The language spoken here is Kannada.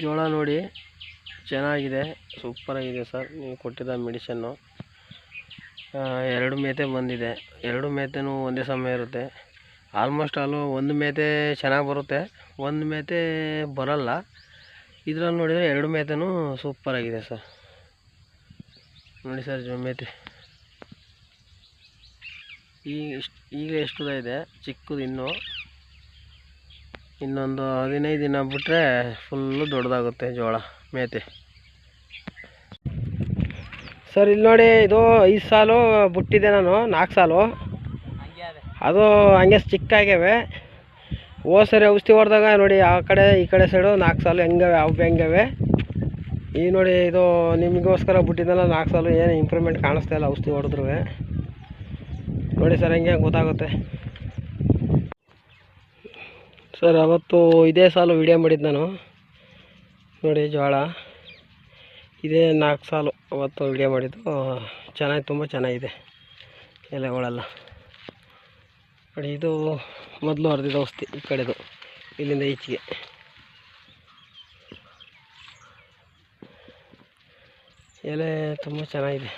ಜೋಳ ನೋಡಿ. ಚೆನ್ನಾಗಿದೆ. ಸೂಪರಾಗಿದೆ ಸರ್ ನೀವು ಕೊಟ್ಟಿದ್ದ ಮೆಡಿಸನ್ನು ಎರಡು ಮೇತೆ ಬಂದಿದೆ. ಎರಡು ಮೇತೆನೂ ಒಂದೇ ಸಮಯ ಇರುತ್ತೆ. ಆಲ್ಮೋಸ್ಟ್ ಆಲು ಒಂದು ಮೇತೆ ಚೆನ್ನಾಗಿ ಬರುತ್ತೆ. ಒಂದು ಮೇತೆ ಬರಲ್ಲ. ಇದ್ರಲ್ಲಿ ನೋಡಿದರೆ ಎರಡು ಮೇತೆನೂ ಸೂಪರಾಗಿದೆ ಸರ್ ನೋಡಿ ಸರ್ ಮೇತೆ. ಈಗ ಇಷ್ಟು ಈಗ ಎಷ್ಟು ಇದೆ? ಚಿಕ್ಕದು ಇನ್ನೂ. ಇನ್ನೊಂದು ಹದಿನೈದು ದಿನ ಬಿಟ್ಟರೆ ಫುಲ್ಲು ದೊಡ್ಡದಾಗುತ್ತೆ ಜೋಳ, ಮೇತೆ. ಸರ್, ಇಲ್ಲಿ ನೋಡಿ, ಇದು ಐದು ಸಾಲು ಬಿಟ್ಟಿದ್ದೆ ನಾನು, ನಾಲ್ಕು ಸಾಲು. ಅದು ಹಂಗೆ ಚಿಕ್ಕಾಗ್ಯವೆ ಹೋದ ಸರಿ ಔಷಧಿ ಹೊಡೆದಾಗ ನೋಡಿ, ಆ ಕಡೆ, ಈ ಕಡೆ ಸೈಡು ನಾಲ್ಕು ಸಾಲು ಹೆಂಗವೆ, ಅವು ಹೆಂಗವೆ. ಈ ನೋಡಿ, ಇದು ನಿಮಗೋಸ್ಕರ ಬಿಟ್ಟಿದ್ದಲ್ಲ ನಾಲ್ಕು ಸಾಲು, ಏನು ಇಂಪ್ರೂವ್ಮೆಂಟ್ ಕಾಣಿಸ್ತಾ ಇಲ್ಲ ಔಷಧಿ ಹೊಡೆದ್ರು ನೋಡಿ ಸರ್, ಹೆಂಗೆ ಗೊತ್ತಾಗುತ್ತೆ. ಸರ್, ಅವತ್ತು ಇದೇ ಸಾಲು ವಿಡಿಯೋ ಮಾಡಿದ್ದು ನಾನು. ನೋಡಿ ಜೋಳ ಇದೇ ನಾಲ್ಕು ಸಾಲು ಅವತ್ತು ವಿಡಿಯೋ ಮಾಡಿದ್ದು. ಚೆನ್ನಾಗಿ, ತುಂಬ ಚೆನ್ನಾಗಿದೆ. ಎಲೆಗಳೆಲ್ಲ. ನೋಡಿ, ಇದು ಮೊದಲು ಹರಿದಿದ್ದ ಔಷಧಿ ಈ ಕಡೆದು, ಇಲ್ಲಿಂದ ಈಚೆಗೆ. ಎಲೆ ತುಂಬ ಚೆನ್ನಾಗಿದೆ.